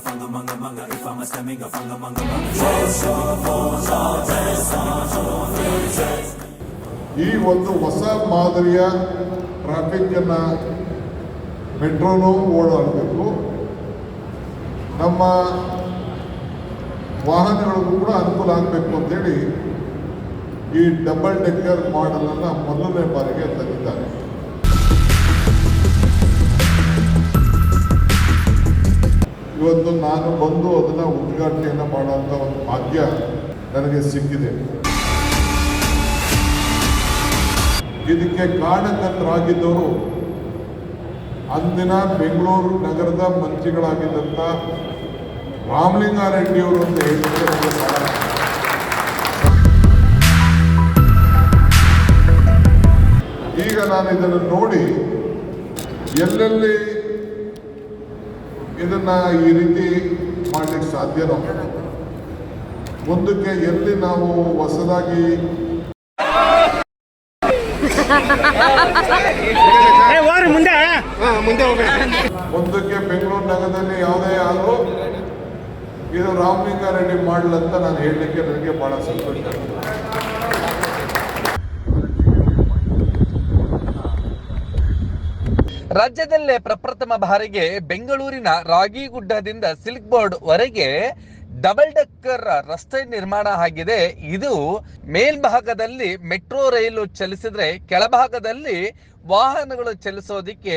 funga manga manga, if I'm a stemming a funga manga manga. ಈ ಒಂದು ಹೊಸ ಮಾದರಿಯ ಟ್ರಾಫಿಕ್ಕನ್ನು ಮೆಟ್ರೋನು ಓಡಾಡಬೇಕು ನಮ್ಮ ವಾಹನಗಳಿಗೂ ಕೂಡ ಅನುಕೂಲ ಆಗಬೇಕು ಅಂತೇಳಿ ಈ ಡಬಲ್ ಡೆಕ್ಕರ್ ಮಾಡೆಲನ್ನು ಮೊದಲನೇ ಬಾರಿಗೆ ತಂದಿದ್ದಾರೆ. ಇವತ್ತು ನಾನು ಬಂದು ಅದನ್ನು ಉದ್ಘಾಟನೆಯನ್ನು ಮಾಡುವಂಥ ಒಂದು ಭಾಗ್ಯ ನನಗೆ ಸಿಕ್ಕಿದೆ. ಇದಕ್ಕೆ ಕಾರಣಕರ್ತರಾಗಿದ್ದವರು ಅಂದಿನ ಬೆಂಗಳೂರು ನಗರದ ಮಂತ್ರಿಗಳಾಗಿದ್ದಂಥ ರಾಮಲಿಂಗಾರೆಡ್ಡಿಯವರು ಅಂತ ಹೇಳಿದ್ರೆ ಈಗ ನಾನು ಇದನ್ನು ನೋಡಿ ಎಲ್ಲೆಲ್ಲಿ ಇದನ್ನ ಈ ರೀತಿ ಮಾಡ್ಲಿಕ್ಕೆ ಸಾಧ್ಯನೋ? ಮುಂದಕ್ಕೆ ಎಲ್ಲಿ ನಾವು ಹೊಸದಾಗಿ ಏ ಹೋಗ್ರಿ ಮುಂದೆ. ಮುಂದೆ ಮುಂದಕ್ಕೆ ಬೆಂಗಳೂರು ನಗರದಲ್ಲಿ ಯಾವುದೇ ಆದರೂ ಇದು ರಾಮಲಿಂಗಾರೆಡ್ಡಿ ಮಾಡಲಂತ ನಾನು ಹೇಳಲಿಕ್ಕೆ ನನಗೆ ಬಹಳ ಸಂತೋಷ. ರಾಜ್ಯದಲ್ಲೇ ಪ್ರಪ್ರಥಮ ಬಾರಿಗೆ ಬೆಂಗಳೂರಿನ ರಾಗಿಗುಡ್ಡದಿಂದ ಸಿಲ್ಕ್ ಬೋರ್ಡ್ ವರೆಗೆ ಡಬಲ್ ಡೆಕ್ಕರ್ ರಸ್ತೆ ನಿರ್ಮಾಣ ಆಗಿದೆ. ಇದು ಮೇಲ್ಭಾಗದಲ್ಲಿ ಮೆಟ್ರೋ ರೈಲು ಚಲಿಸಿದ್ರೆ ಕೆಳಭಾಗದಲ್ಲಿ ವಾಹನಗಳು ಚಲಿಸೋದಿಕ್ಕೆ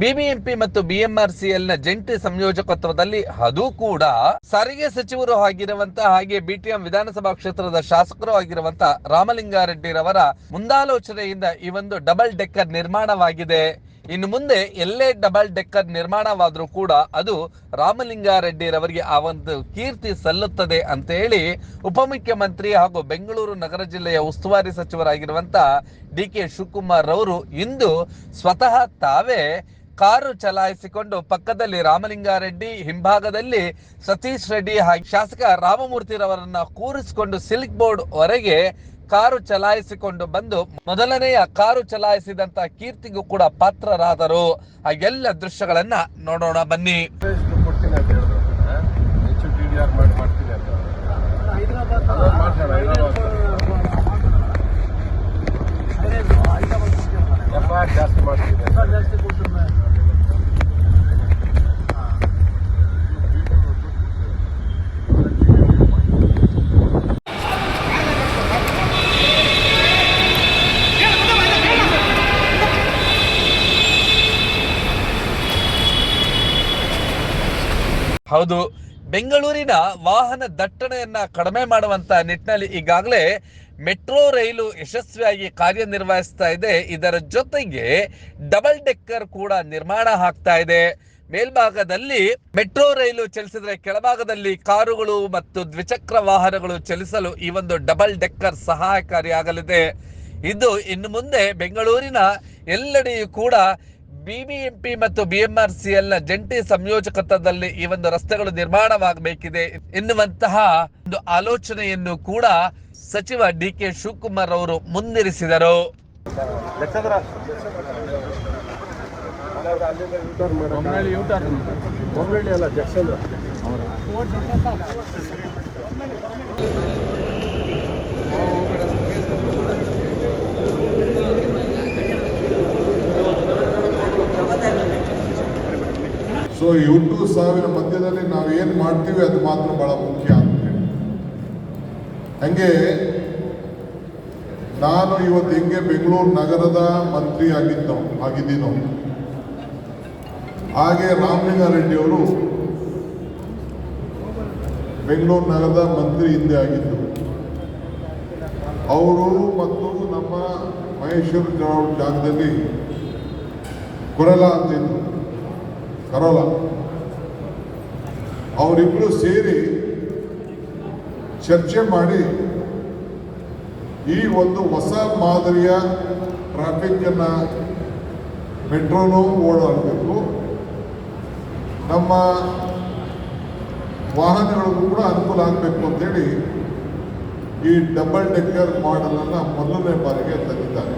ಬಿಬಿಎಂಪಿ ಮತ್ತು ಬಿಎಂಆರ್ಸಿಎಲ್ನ ಜಂಟಿ ಸಂಯೋಜಕತ್ವದಲ್ಲಿ ಅದು ಕೂಡ. ಸಾರಿಗೆ ಸಚಿವರು ಆಗಿರುವಂತಹ ಹಾಗೆ ಬಿಟಿಎಂ ವಿಧಾನಸಭಾ ಕ್ಷೇತ್ರದ ಶಾಸಕರು ಆಗಿರುವಂತಹ ರಾಮಲಿಂಗಾರೆಡ್ಡಿರವರ ಮುಂದಾಲೋಚನೆಯಿಂದ ಈ ಒಂದು ಡಬಲ್ ಡೆಕ್ಕರ್ ನಿರ್ಮಾಣವಾಗಿದೆ. ಇನ್ನು ಮುಂದೆ ಎಲ್ಲೇ ಡಬಲ್ ಡೆಕ್ಕರ್ ನಿರ್ಮಾಣವಾದರೂ ಕೂಡ ಅದು ರಾಮಲಿಂಗಾರೆಡ್ಡಿರವರಿಗೆ ಆ ಒಂದು ಕೀರ್ತಿ ಸಲ್ಲುತ್ತದೆ ಅಂತ ಹೇಳಿ ಉಪಮುಖ್ಯಮಂತ್ರಿ ಹಾಗೂ ಬೆಂಗಳೂರು ನಗರ ಜಿಲ್ಲೆಯ ಉಸ್ತುವಾರಿ ಸಚಿವರಾಗಿರುವಂತ ಡಿ ಕೆ ಶಿವಕುಮಾರ್ ಅವರು ಇಂದು ಸ್ವತಃ ತಾವೇ ಕಾರು ಚಲಾಯಿಸಿಕೊಂಡು ಪಕ್ಕದಲ್ಲಿ ರಾಮಲಿಂಗಾರೆಡ್ಡಿ ಹಿಂಭಾಗದಲ್ಲಿ ಸತೀಶ್ ರೆಡ್ಡಿ ಹಾಗೂ ಶಾಸಕ ರಾಮಮೂರ್ತಿರವರನ್ನ ಕೂರಿಸಿಕೊಂಡು ಸಿಲ್ಕ್ ಬೋರ್ಡ್ ವರೆಗೆ ಕಾರು ಚಲಾಯಿಸಿಕೊಂಡು ಬಂದು ಮೊದಲನೆಯ ಕಾರು ಚಲಾಯಿಸಿದಂತ ಕೀರ್ತಿಗೂ ಕೂಡ ಪಾತ್ರರಾದರು. ಆ ಎಲ್ಲ ದೃಶ್ಯಗಳನ್ನ ನೋಡೋಣ ಬನ್ನಿ. ಜಾಸ್ತಿ ಅಂತ ಹೇಳಿದ್ರು ಹೆಚ್ಚು ಟಿ ಡಿ ಆರ್ ಮಾಡಿ ಮಾಡ್ತೀನಿ ಅಂತ ಅದನ್ನ ಮಾಡ್ಸೋಣ ಎಫ್ ಐ ಆರ್ ಜಾಸ್ತಿ ಮಾಡ್ತೀನಿ ಹೌದು. ಬೆಂಗಳೂರಿನ ವಾಹನ ದಟ್ಟಣೆಯನ್ನ ಕಡಿಮೆ ಮಾಡುವಂತ ನಿಟ್ಟಿನಲ್ಲಿ ಈಗಾಗಲೇ ಮೆಟ್ರೋ ರೈಲು ಯಶಸ್ವಿಯಾಗಿ ಕಾರ್ಯನಿರ್ವಹಿಸ್ತಾ ಇದೆ. ಇದರ ಜೊತೆಗೆ ಡಬಲ್ ಡೆಕ್ಕರ್ ಕೂಡ ನಿರ್ಮಾಣ ಆಗ್ತಾ ಇದೆ. ಮೇಲ್ಭಾಗದಲ್ಲಿ ಮೆಟ್ರೋ ರೈಲು ಚಲಿಸಿದ್ರೆ ಕೆಳಭಾಗದಲ್ಲಿ ಕಾರುಗಳು ಮತ್ತು ದ್ವಿಚಕ್ರ ವಾಹನಗಳು ಚಲಿಸಲು ಈ ಒಂದು ಡಬಲ್ ಡೆಕ್ಕರ್ ಸಹಾಯಕಾರಿಯಾಗಲಿದೆ. ಇದು ಇನ್ನು ಮುಂದೆ ಬೆಂಗಳೂರಿನ ಎಲ್ಲೆಡೆಯೂ ಕೂಡ ಬಿಬಿಎಂಪಿ ಮತ್ತು ಬಿಎಂಆರ್ಸಿಎಲ್ನ ಜಂಟಿ ಸಂಯೋಜಕತ್ವದಲ್ಲಿ ಈ ಒಂದು ರಸ್ತೆಗಳು ನಿರ್ಮಾಣವಾಗಬೇಕಿದೆ ಎನ್ನುವಂತಹ ಒಂದು ಆಲೋಚನೆಯನ್ನು ಕೂಡ ಸಚಿವ ಡಿ ಕೆ ಶಿವಕುಮಾರ್ ಅವರು ಮುಂದಿರಿಸಿದರು ಬೊಮ್ಮನಹಳ್ಳಿ ಈ ಹುಟ್ಟು ಸಾವಿನ ಮಧ್ಯದಲ್ಲಿ ನಾವು ಏನು ಮಾಡ್ತೀವಿ, ಅದು ಮಾತ್ರ ಬಹಳ ಮುಖ್ಯ ಅಂತ ಹಂಗೆ ನಾನು ಇವತ್ತು ಹೆಂಗೆ ಬೆಂಗಳೂರು ನಗರದ ಮಂತ್ರಿ ಆಗಿದ್ದೋ, ಆಗಿದ್ದೀನೋ, ಹಾಗೆ ರಾಮಲಿಂಗಾರೆಡ್ಡಿ ಅವರು ಬೆಂಗಳೂರು ನಗರದ ಮಂತ್ರಿ ಹಿಂದೆ ಆಗಿದ್ದರು ಅವರು ಮತ್ತು ನಮ್ಮ ಮಹೇಶ್ವರ ಜಾಗದಲ್ಲಿ ಕೊರಲ ಅಂತಿದ್ರು ಕರೋಲ. ಅವರಿಬ್ಬರು ಸೇರಿ ಚರ್ಚೆ ಮಾಡಿ ಈ ಒಂದು ಹೊಸ ಮಾದರಿಯ ಟ್ರಾಫಿಕ್ಕನ್ನು ಮೆಟ್ರೋನೂ ಓಡಾಡಬೇಕು. ನಮ್ಮ ವಾಹನಗಳಿಗೂ ಕೂಡ ಅನುಕೂಲ ಆಗಬೇಕು ಅಂತೇಳಿ ಈ ಡಬಲ್ ಡೆಕ್ಕರ್ ಮಾಡೆಲನ್ನು ಮೊದಲನೇ ಬಾರಿಗೆ ತಂದಿದ್ದಾರೆ.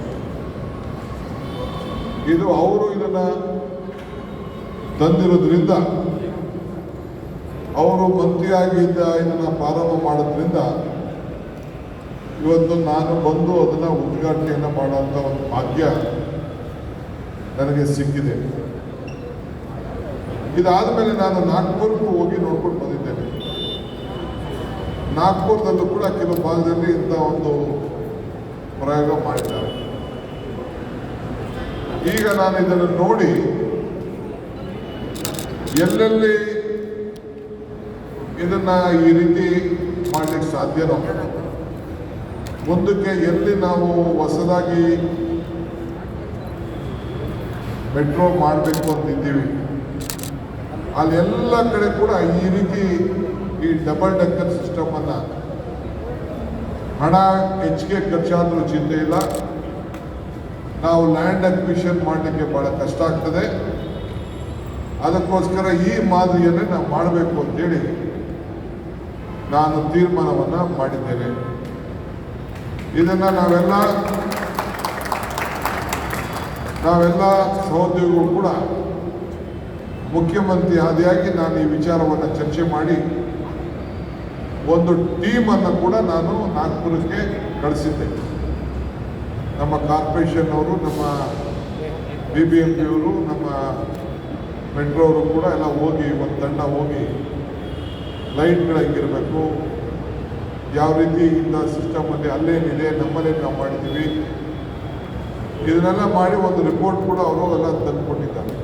ಇದು ಅವರು ಇದನ್ನು ತಂದಿರೋದ್ರಿಂದ ಅವರು ಮಂತ್ರಿಯಾಗಿದ್ದ ಇದನ್ನು ಪ್ರಾರಂಭ ಮಾಡೋದ್ರಿಂದ ಇವತ್ತು ನಾನು ಬಂದು ಅದನ್ನು ಉದ್ಘಾಟನೆಯನ್ನು ಮಾಡುವಂಥ ಒಂದು ಭಾಗ್ಯ ನನಗೆ ಸಿಕ್ಕಿದೆ. ಇದಾದ ಮೇಲೆ ನಾನು ನಾಗ್ಪುರ್ಗೂ ಹೋಗಿ ನೋಡ್ಕೊಂಡು ಬಂದಿದ್ದೇನೆ. ನಾಗ್ಪುರದಲ್ಲೂ ಕೂಡ ಕೆಲವು ಭಾಗದಲ್ಲಿ ಇಂಥ ಒಂದು ಪ್ರಯೋಗ ಮಾಡಿದ್ದಾರೆ. ಈಗ ನಾನು ಇದನ್ನು ನೋಡಿ ಎಲ್ಲೆಲ್ಲಿ ಇದನ್ನ ಈ ರೀತಿ ಮಾಡ್ಲಿಕ್ಕೆ ಸಾಧ್ಯನೋ? ಮುಂದಕ್ಕೆ ಎಲ್ಲಿ ನಾವು ಹೊಸದಾಗಿ ಮೆಟ್ರೋ ಮಾಡಬೇಕು ಅಂತಿದ್ದೀವಿ ಅಲ್ಲೆಲ್ಲ ಕಡೆ ಕೂಡ ಈ ರೀತಿ ಈ ಡಬಲ್ ಡಕ್ಕರ್ ಸಿಸ್ಟಮನ್ನು ಹಣ ಹೆಚ್ಚಿಗೆ ಖರ್ಚಾದರೂ ಚಿಂತೆ ಇಲ್ಲ. ನಾವು ಲ್ಯಾಂಡ್ ಅಕ್ವಿಷನ್ ಮಾಡಲಿಕ್ಕೆ ಭಾಳ ಕಷ್ಟ ಆಗ್ತದೆ. ಅದಕ್ಕೋಸ್ಕರ ಈ ಮಾದರಿಯನ್ನೇ ನಾವು ಮಾಡಬೇಕು ಅಂತೇಳಿ ನಾನು ತೀರ್ಮಾನವನ್ನು ಮಾಡಿದ್ದೇನೆ. ಇದನ್ನು ನಾವೆಲ್ಲ ನಾವೆಲ್ಲ ಸಹೋದ್ಯೋಗಿಗಳು ಕೂಡ ಮುಖ್ಯಮಂತ್ರಿ ಆದಿಯಾಗಿ ನಾನು ಈ ವಿಚಾರವನ್ನು ಚರ್ಚೆ ಮಾಡಿ ಒಂದು ಟೀಮನ್ನು ಕೂಡ ನಾನು ನಾಗ್ಪುರಕ್ಕೆ ಕಳಿಸಿದ್ದೆ. ನಮ್ಮ ಕಾರ್ಪೊರೇಷನ್ ಅವರು, ನಮ್ಮ ಬಿ ಬಿ ಎಂ ಪಿಯವರು ನಮ್ಮ ಮೆಟ್ರೋ ಅವರು ಕೂಡ ಎಲ್ಲ ಹೋಗಿ ಒಂದು ತಂಡ ಹೋಗಿ ಲೈಟ್ಗಳು ಹೆಂಗಿರಬೇಕು ಯಾವ ರೀತಿ ಇಂಥ ಸಿಸ್ಟಮಲ್ಲಿ ಅಲ್ಲೇನಿದೆ ನಮ್ಮಲ್ಲೇ ನಾವು ಮಾಡಿದ್ದೀವಿ. ಇದನ್ನೆಲ್ಲ ಮಾಡಿ ಒಂದು ರಿಪೋರ್ಟ್ ಕೂಡ ಅವರು ಎಲ್ಲ ತಂದುಕೊಟ್ಟಿದ್ದಾರೆ.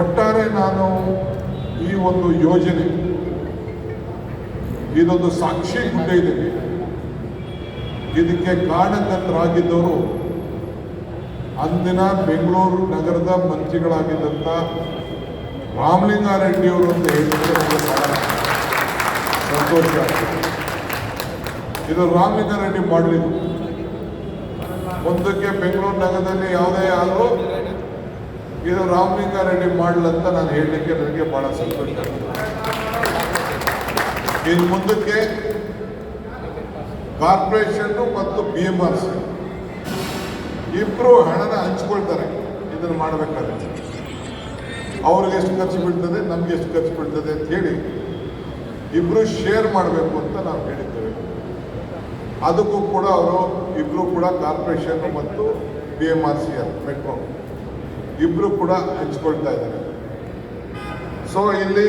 ಒಟ್ಟಾರೆ ನಾನು ಈ ಒಂದು ಯೋಜನೆ, ಇದೊಂದು ಸಾಕ್ಷಿ ಗುಡ್ಡೆ ಇದೆ. ಇದಕ್ಕೆ ಕಾರಣಕರ್ತರಾಗಿದ್ದವರು ಅಂದಿನ ಬೆಂಗಳೂರು ನಗರದ ಮಂತ್ರಿಗಳಾಗಿದ್ದಂಥ ರಾಮಲಿಂಗಾರೆಡ್ಡಿಯವರು ಅಂತ ಹೇಳಿದ್ರೆ ಸಂತೋಷ. ಇದು ರಾಮಲಿಂಗಾರೆಡ್ಡಿ ಮಾಡಲಿದ್ದು ಮುಂದಕ್ಕೆ ಬೆಂಗಳೂರು ನಗರದಲ್ಲಿ ಯಾವುದೇ ಆದರೂ ಇದು ರಾಮಲಿಂಗಾರೆಡ್ಡಿ ಮಾಡಲಂತ ನಾನು ಹೇಳಲಿಕ್ಕೆ ನನಗೆ ಬಹಳ ಸಂತೋಷ. ಇನ್ನು ಮುಂದಕ್ಕೆ ಕಾರ್ಪೊರೇಷನ್ನು ಮತ್ತು ಬಿ ಎಂ ಆರ್ ಸಿ. ಇಬ್ಬರು ಹಣನ ಹಂಚ್ಕೊಳ್ತಾರೆ. ಇದನ್ನು ಮಾಡಬೇಕಾದ್ರೆ ಅವ್ರಿಗೆ ಎಷ್ಟು ಖರ್ಚು ಬೀಳ್ತದೆ, ನಮ್ಗೆ ಎಷ್ಟು ಖರ್ಚು ಬೀಳ್ತದೆ ಅಂತ ಹೇಳಿ ಇಬ್ಬರು ಶೇರ್ ಮಾಡಬೇಕು ಅಂತ ನಾವು ಹೇಳಿದ್ದೇವೆ. ಅದಕ್ಕೂ ಕೂಡ ಅವರು ಇಬ್ಬರು ಕೂಡ ಕಾರ್ಪೊರೇಷನ್ ಮತ್ತು B M R C metro ಇಬ್ಬರು ಕೂಡ ಹಂಚ್ಕೊಳ್ತಾ ಇದ್ದಾರೆ. ಸೊ ಇಲ್ಲಿ